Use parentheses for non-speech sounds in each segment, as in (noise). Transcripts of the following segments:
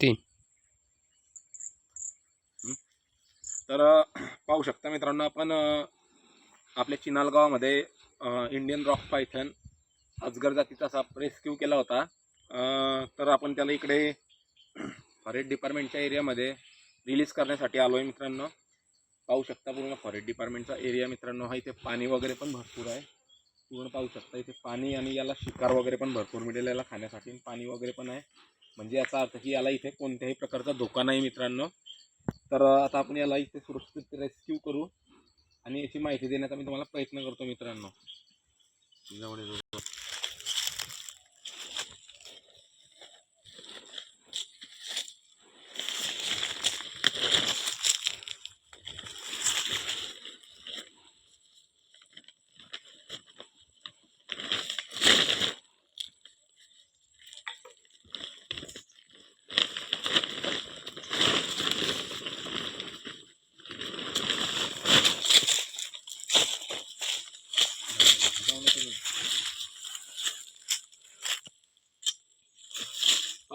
तीन. तर पाहू शकता मित्रांनो आपण आपल्या चिनालगावामध्ये इंडियन रॉक पायथन अजगर जातीचा साप रेस्क्यू केला होता. तर आपण त्याला इकडे फॉरेस्ट डिपार्टमेंटच्या एरियामध्ये रिलीज करण्यासाठी आलो आहे मित्रांनो. पाहू शकता पूर्ण फॉरेस्ट डिपार्टमेंटचा एरिया मित्रांनो. हा इथे पाणी वगैरे पण भरपूर आहे. पूर्ण पाहू शकता इथे पाणी आणि याला शिकार वगैरे पण भरपूर मिळेल याला खाण्यासाठी पाणी वगैरे पण आहे. म्हणजे याचा अर्थ की याला इथे कोणत्याही प्रकारचा धोका नाही मित्रांनो. तर आता आपण याला इथे सुरक्षित रेस्क्यू करू. आणि याची माहिती देण्याचा मी तुम्हाला प्रयत्न करतो मित्रांनो.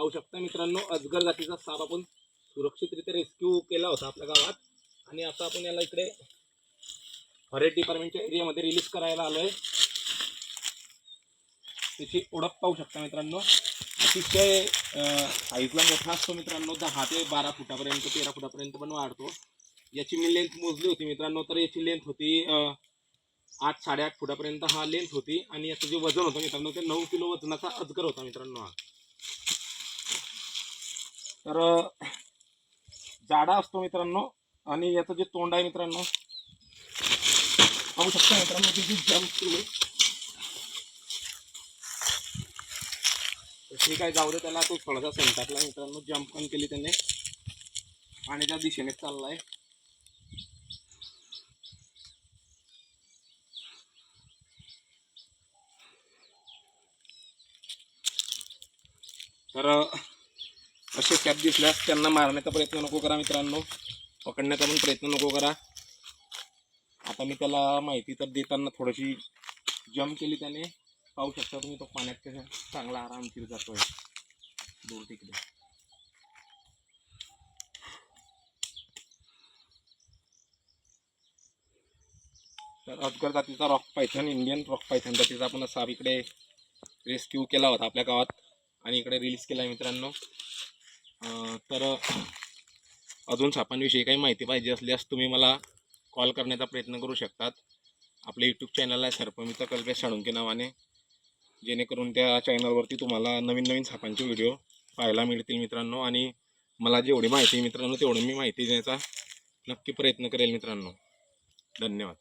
पाहू शकता. मित्रांनो अजगर जातीचा साप आपण सुरक्षितरित्या रेस्क्यू केला होता आपल्या गावात. आणि आता आपण याला इकडे फॉरेस्ट डिपार्टमेंटच्या एरियामध्ये रिलीज करायला आलोय. त्याची ओळख पाहू शकता मित्रांनो. अतिशय साईजला मोठा असतो मित्रांनो. दहा ते बारा फुटापर्यंत तेरा फुटापर्यंत पण वाढतो. याची मी लेंथ मोजली होती मित्रांनो तर याची लेंथ होती आठ साडेआठ फुटापर्यंत हा लेंथ होती. आणि याचं जे वजन होतं मित्रांनो ते नऊ किलो वजनाचा अजगर होता मित्रांनो हा. तर जाडा असतो मित्रांनो आणि याचं जे तोंड आहे मित्रांनो पाहू शकता मित्रांनो त्याची जम्प केली ठीक आहे. जाऊ दे त्याला तो थोडासा संतापला मित्रांनो जम्प पण केली त्याने. आणि त्या दिशेने चाललाय. तर असे कॅप दिसल्यास त्यांना मारण्याचा प्रयत्न नको करा मित्रांनो. पकडण्याचा पण प्रयत्न नको करा. आता मी त्याला माहिती तर देताना थोडीशी जम्प केली त्याने. पाहू शकता तुम्ही तो पाण्यात कसा चांगला आरामशीर जातोय. दूर तिकडे. तर अजगर जातीचा rock python Indian rock python जातीचा आपण साप इकडे रेस्क्यू केला होता आपल्या गावात. आणि इकडे रिलीज केला आहे मित्रांनो. तर (clears throat) अजून सापांविषयी काही माहिती पाहिजे असल्यास तुम्ही मला कॉल करण्याचा प्रयत्न करू शकतात. आपल्या यूट्यूब चॅनल आहे सर्पमित्र कल्पेश साळुंके नावाने. जेणेकरून त्या चॅनलवरती तुम्हाला नवीन नवीन सापांचे व्हिडिओ पाहायला मिळतील मित्रांनो. आणि मला जेवढी माहिती मित्रांनो तेवढी मी माहिती देण्याचा नक्की प्रयत्न करेल मित्रांनो. धन्यवाद.